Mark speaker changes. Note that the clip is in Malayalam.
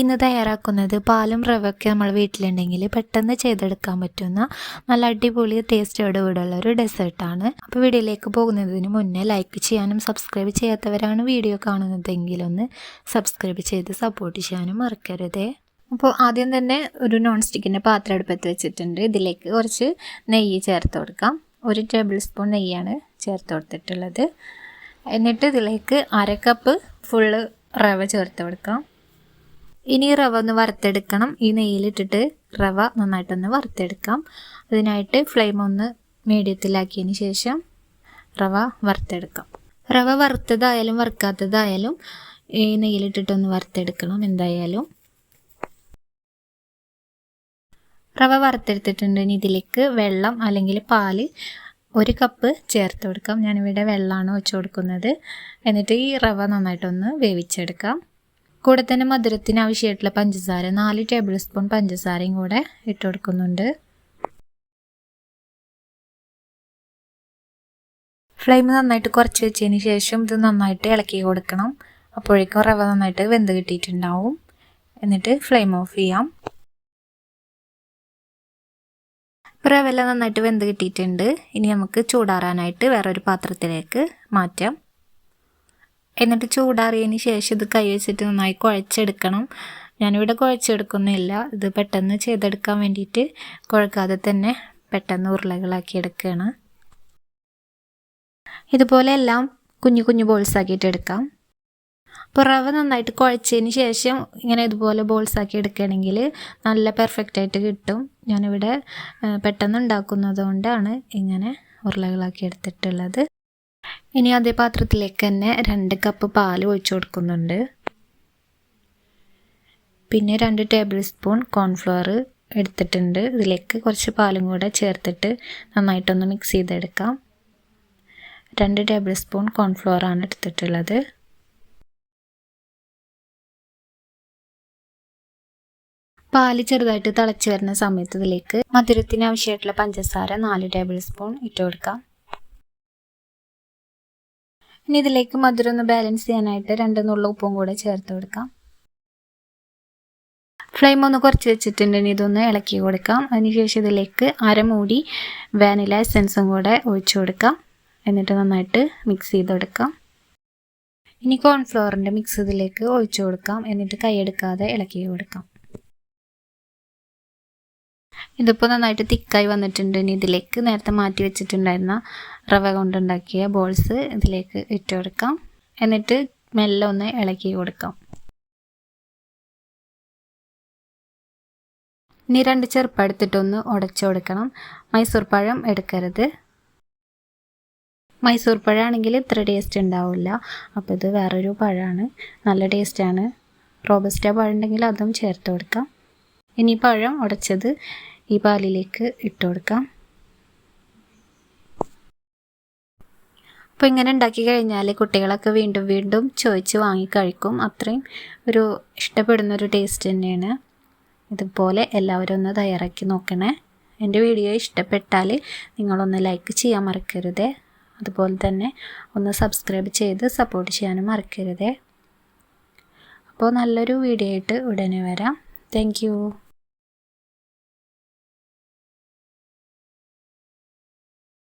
Speaker 1: ഇന്ന് തയ്യാറാക്കുന്നത് പാലും റവയൊക്കെ നമ്മൾ വീട്ടിലുണ്ടെങ്കിൽ പെട്ടെന്ന് ചെയ്തെടുക്കാൻ പറ്റുന്ന നല്ല അടിപൊളി ടേസ്റ്റോട് കൂടെയുള്ള ഒരു ഡെസേർട്ടാണ്. അപ്പോൾ വീഡിയോയിലേക്ക് പോകുന്നതിന് മുന്നേ ലൈക്ക് ചെയ്യാനും സബ്സ്ക്രൈബ് ചെയ്യാത്തവരാണ് വീഡിയോ കാണുന്നതെങ്കിൽ ഒന്ന് സബ്സ്ക്രൈബ് ചെയ്ത് സപ്പോർട്ട് ചെയ്യാനും മറക്കരുതേ. അപ്പോൾ ആദ്യം തന്നെ ഒരു നോൺ സ്റ്റിക്കിന്റെ പാത്രം അടുപ്പത്ത് വെച്ചിട്ടുണ്ട്. ഇതിലേക്ക് കുറച്ച് നെയ്യ് ചേർത്ത് കൊടുക്കാം. ഒരു ടേബിൾ സ്പൂൺ നെയ്യാണ് ചേർത്ത് കൊടുത്തിട്ടുള്ളത്. എന്നിട്ട് ഇതിലേക്ക് അര കപ്പ് ഫുള്ള് റവ ചേർത്ത് കൊടുക്കാം. ഇനി റവ ഒന്ന് വറുത്തെടുക്കണം. ഈ നെയ്യിലിട്ടിട്ട് റവ നന്നായിട്ടൊന്ന് വറുത്തെടുക്കാം. അതിനായിട്ട് ഫ്ലെയിം ഒന്ന് മീഡിയത്തിലാക്കിയതിന് ശേഷം റവ വറുത്തെടുക്കാം. റവ വറുത്തതായാലും വറുക്കാത്തതായാലും ഈ നെയ്യിലിട്ടിട്ടൊന്ന് വറുത്തെടുക്കണം എന്തായാലും. റവ വറുത്തെടുത്തിട്ടുണ്ട്. ഇനി ഇതിലേക്ക് വെള്ളം അല്ലെങ്കിൽ പാൽ ഒരു കപ്പ് ചേർത്ത് കൊടുക്കാം. ഞാനിവിടെ വെള്ളമാണ് വെച്ച് കൊടുക്കുന്നത്. എന്നിട്ട് ഈ റവ നന്നായിട്ടൊന്ന് വേവിച്ചെടുക്കാം. കൂടെ തന്നെ മധുരത്തിന് ആവശ്യമായിട്ടുള്ള പഞ്ചസാര നാല് ടേബിൾ സ്പൂൺ പഞ്ചസാരയും കൂടെ ഇട്ട് കൊടുക്കുന്നുണ്ട്. ഫ്ലെയിം നന്നായിട്ട് കുറച്ച് വെച്ചതിന് ശേഷം ഇത് നന്നായിട്ട് ഇളക്കി കൊടുക്കണം. അപ്പോഴേക്കും റവ നന്നായിട്ട് വെന്ത് കിട്ടിയിട്ടുണ്ടാവും. എന്നിട്ട് ഫ്ലെയിം ഓഫ് ചെയ്യാം. റവ എല്ലാം നന്നായിട്ട് വെന്ത് കിട്ടിയിട്ടുണ്ട്. ഇനി നമുക്ക് ചൂടാറാനായിട്ട് വേറൊരു പാത്രത്തിലേക്ക് മാറ്റാം. എന്നിട്ട് ചൂടാറിയതിന് ശേഷം ഇത് കൈ വെച്ചിട്ട് നന്നായി കുഴച്ചെടുക്കണം. ഞാനിവിടെ കുഴച്ചെടുക്കുന്നില്ല. ഇത് പെട്ടെന്ന് ചെയ്തെടുക്കാൻ വേണ്ടിയിട്ട് കുഴക്കാതെ തന്നെ പെട്ടെന്ന് ഉരുളകളാക്കി എടുക്കുകയാണ് ഇതുപോലെ എല്ലാം കുഞ്ഞു കുഞ്ഞു ബോൾസ് ആക്കിയിട്ട് എടുക്കാം. അപ്പോൾ റവ നന്നായിട്ട് കുഴച്ചതിന് ശേഷം ഇങ്ങനെ ഇതുപോലെ ബോൾസ് ആക്കി എടുക്കുകയാണെങ്കിൽ നല്ല പെർഫെക്റ്റ് ആയിട്ട് കിട്ടും. ഞാനിവിടെ പെട്ടെന്ന് ഉണ്ടാക്കുന്നത് കൊണ്ടാണ് ഇങ്ങനെ ഉരുളകളാക്കി എടുത്തിട്ടുള്ളത്. ഇനി അതേ പാത്രത്തിലേക്ക് തന്നെ രണ്ട് കപ്പ് പാൽ ഒഴിച്ചു കൊടുക്കുന്നുണ്ട്. പിന്നെ രണ്ട് ടേബിൾ സ്പൂൺ കോൺഫ്ലവർ എടുത്തിട്ടുണ്ട്. ഇതിലേക്ക് കുറച്ച് പാലും കൂടെ ചേർത്തിട്ട് നന്നായിട്ടൊന്ന് മിക്സ് ചെയ്തെടുക്കാം. രണ്ട് ടേബിൾ സ്പൂൺ കോൺഫ്ലവർ ആണ് എടുത്തിട്ടുള്ളത്. പാൽ ചെറുതായിട്ട് തിളച്ച് വരുന്ന സമയത്ത് ഇതിലേക്ക് മധുരത്തിന് ആവശ്യമായിട്ടുള്ള പഞ്ചസാര നാല് ടേബിൾ സ്പൂൺ ഇട്ട് കൊടുക്കാം. ഇനി ഇതിലേക്ക് മധുരം ഒന്ന് ബാലൻസ് ചെയ്യാനായിട്ട് രണ്ട് നുള്ള ഉപ്പും കൂടെ ചേർത്ത് കൊടുക്കാം. ഫ്ലെയിം ഒന്ന് കുറച്ച് വെച്ചിട്ടുണ്ട്. ഇനി ഇതൊന്ന് ഇളക്കി കൊടുക്കാം. അതിനുശേഷം ഇതിലേക്ക് അരമൂടി വാനില എസെൻസും കൂടെ ഒഴിച്ചു കൊടുക്കാം. എന്നിട്ട് നന്നായിട്ട് മിക്സ് ചെയ്ത് കൊടുക്കാം. ഇനി കോൺഫ്ലോറിന്റെ മിക്സ് ഇതിലേക്ക് ഒഴിച്ചു കൊടുക്കാം. എന്നിട്ട് കൈയെടുക്കാതെ ഇളക്കി കൊടുക്കാം. ഇതിപ്പോൾ നന്നായിട്ട് തിക്കായി വന്നിട്ടുണ്ട്. ഇനി ഇതിലേക്ക് നേരത്തെ മാറ്റി വെച്ചിട്ടുണ്ടായിരുന്ന റവ കൊണ്ടുണ്ടാക്കിയ ബോൾസ് ഇതിലേക്ക് ഇട്ട് കൊടുക്കാം. എന്നിട്ട് മെല്ലെ ഒന്ന് ഇളക്കി കൊടുക്കാം. ഇനി രണ്ട് ചെറുപ്പം എടുത്തിട്ടൊന്ന് ഉടച്ചു കൊടുക്കണം. മൈസൂർ പഴം എടുക്കരുത്. മൈസൂർ പഴമാണെങ്കിൽ ഇത്ര ടേസ്റ്റ് ഉണ്ടാവില്ല അപ്പോൾ ഇത് വേറൊരു പഴമാണ് നല്ല ടേസ്റ്റാണ് റോബസ്റ്റ പഴം ഉണ്ടെങ്കിൽ അതും ചേർത്ത് കൊടുക്കാം. ഇനി പഴം ഉടച്ചത് ഈ പാലിലേക്ക് ഇട്ട് കൊടുക്കാം. അപ്പോൾ ഇങ്ങനെ ഉണ്ടാക്കി കഴിഞ്ഞാൽ കുട്ടികളൊക്കെ വീണ്ടും വീണ്ടും ചോദിച്ച് വാങ്ങി കഴിക്കും. അത്രയും ഒരു ഇഷ്ടപ്പെടുന്ന ഒരു ടേസ്റ്റ് തന്നെയാണ്. ഇതുപോലെ എല്ലാവരും ഒന്ന് തയ്യാറാക്കി നോക്കണേ. എന്റെ വീഡിയോ ഇഷ്ടപ്പെട്ടാൽ നിങ്ങളൊന്ന് ലൈക്ക് ചെയ്യാൻ മറക്കരുതേ. അതുപോലെ തന്നെ ഒന്ന് സബ്സ്ക്രൈബ് ചെയ്ത് സപ്പോർട്ട് ചെയ്യാനും മറക്കരുതേ. അപ്പോൾ നല്ലൊരു വീഡിയോ ആയിട്ട് ഉടനെ വരാം. താങ്ക്